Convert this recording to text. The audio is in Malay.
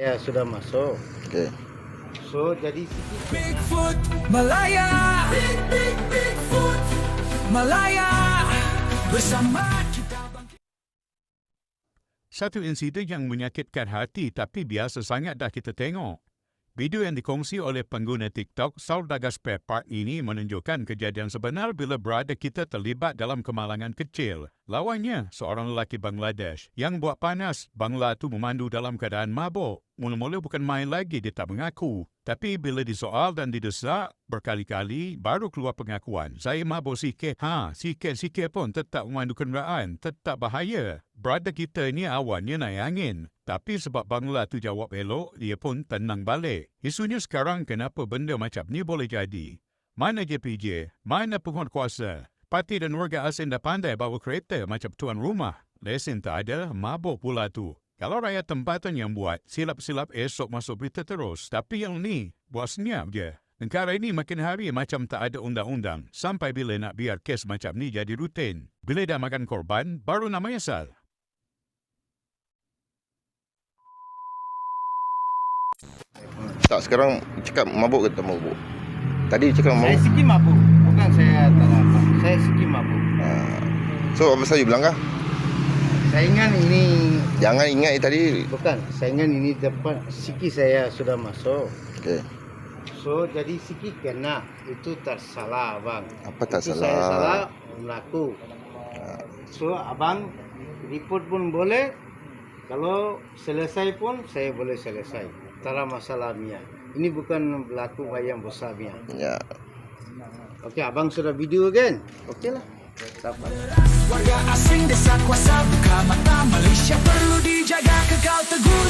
Ya sudah masuk. Okey. So jadi Bigfoot Malaya Big Big Bigfoot Malaya Bersama kita bangkit Satu insiden yang menyakitkan hati tapi biasa sangat dah kita tengok. Video yang dikongsi oleh pengguna TikTok Saudaga Spare Part ini menunjukkan kejadian sebenar bila berada kita terlibat dalam kemalangan kecil. Lawannya, seorang lelaki Bangladesh yang buat panas Bangla tu memandu dalam keadaan mabuk. Mula-mula bukan main lagi dia tak mengaku. Tapi bila disoal dan didesak berkali-kali baru keluar pengakuan. Saya mabuk sikit. Ha, sikit-sikit pun tetap memandu kenderaan. Tetap bahaya. Brother kita ni awalnya naik angin. Tapi sebab Bangla tu jawab elok, dia pun tenang balik. Isunya sekarang kenapa benda macam ni boleh jadi? Mana JPJ? Mana penguatkuasa? Parti dan warga asing dah pandai bawa kereta macam tuan rumah. Lesen tak ada, mabuk pula tu. Kalau rakyat tempatan yang buat, silap-silap esok masuk berita terus. Tapi yang ni, buat senyap je. Negara ini makin hari macam tak ada undang-undang. Sampai bila nak biar kes macam ni jadi rutin. Bila dah makan korban, baru nak menyesal. Tak sekarang cakap mabuk ke tak mabuk? Tadi cakap saya mabuk. sikit mabuk. Bukan saya tak nampak. Saya sikit mabuk. Ha. So apa saja bilang kah? Saingan ini Jangan ingat tadi. bukan. Saingan ini depan sikit saya sudah masuk. Okey. So jadi sikit kena. Itu tak salah abang. Apa tak Itu salah? saya salah melaku. So abang report pun boleh. Kalau selesai pun saya boleh selesai. Tak ada masalah Mia. Ini bukan berlaku yang besar Mia. Ya. Okey, abang sudah video kan? Okey Warga asing desa kuasa buka mata Malaysia perlu dijaga kekal teguh